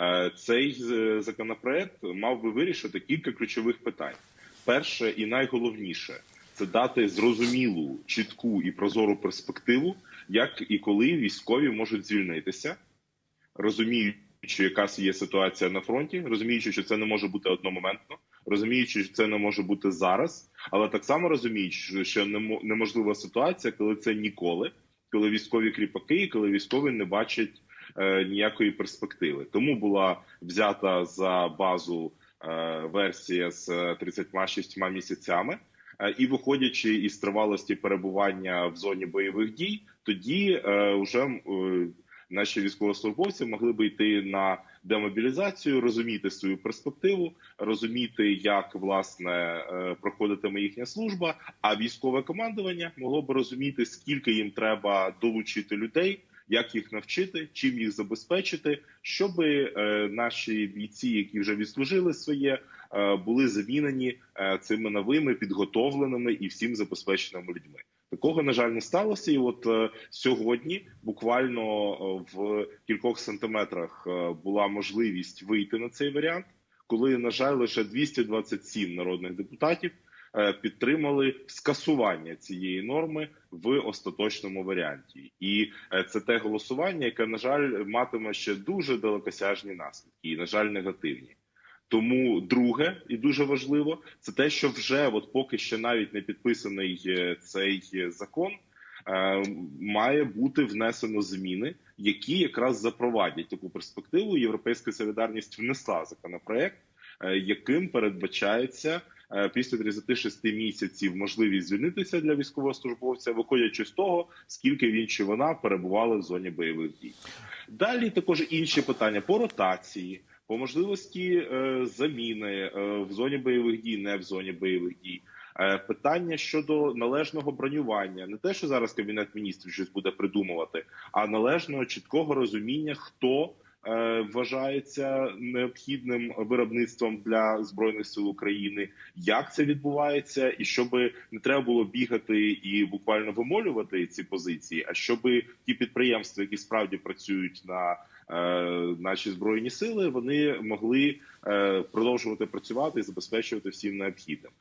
Е, Цей законопроект мав би вирішити кілька ключових питань. Перше і найголовніше це дати зрозумілу, чітку і прозору перспективу, як і коли військові можуть звільнитися, розуміючи, яка є ситуація на фронті, розуміючи, що це не може бути одномоментно, розуміючи, що це не може бути зараз, але так само розуміючи, що немо- неможлива ситуація, коли це ніколи, коли військові кріпаки, і коли військові не бачать е, ніякої перспективи. Тому була взята за базу е, версія з е, 36 місяцями. Е, І виходячи із тривалості перебування в зоні бойових дій, тоді е, вже е, наші військовослужбовці могли би йти на демобілізацію, розуміти свою перспективу, розуміти, як власне е, проходитиме їхня служба. А військове командування могло б розуміти, скільки їм треба долучити людей, як їх навчити, чим їх забезпечити, щоб е, наші бійці, які вже відслужили своє, е, були замінені е, цими новими підготовленими і всім забезпеченими людьми. Такого на жаль не сталося, і от сьогодні буквально в кількох сантиметрах була можливість вийти на цей варіант, коли на жаль лише 227 народних депутатів підтримали скасування цієї норми в остаточному варіанті, і е, це те голосування, яке на жаль матиме ще дуже далекосяжні наслідки, і на жаль, негативні. Тому друге і дуже важливо, це те, що вже от поки ще навіть не підписаний е, цей е, закон, е, має бути внесено зміни, які якраз запровадять таку перспективу. Європейська солідарність внесла законопроект, е, яким передбачається е, після 36 місяців можливість звільнитися для військовослужбовця, виходячи з того, скільки він чи вона перебували в зоні бойових дій. Далі також інші питання по ротації, по можливості е, заміни е, в зоні бойових дій, не в зоні бойових дій. Е, Питання щодо належного бронювання, не те, що зараз кабінет міністрів щось буде придумувати, а належного чіткого розуміння, хто е, вважається необхідним виробництвом для збройних сил України, як це відбувається, і щоб не треба було бігати і буквально вимолювати ці позиції, а щоб ті підприємства, які справді працюють на е, наші збройні сили, вони могли е, продовжувати працювати і забезпечувати всім необхідним.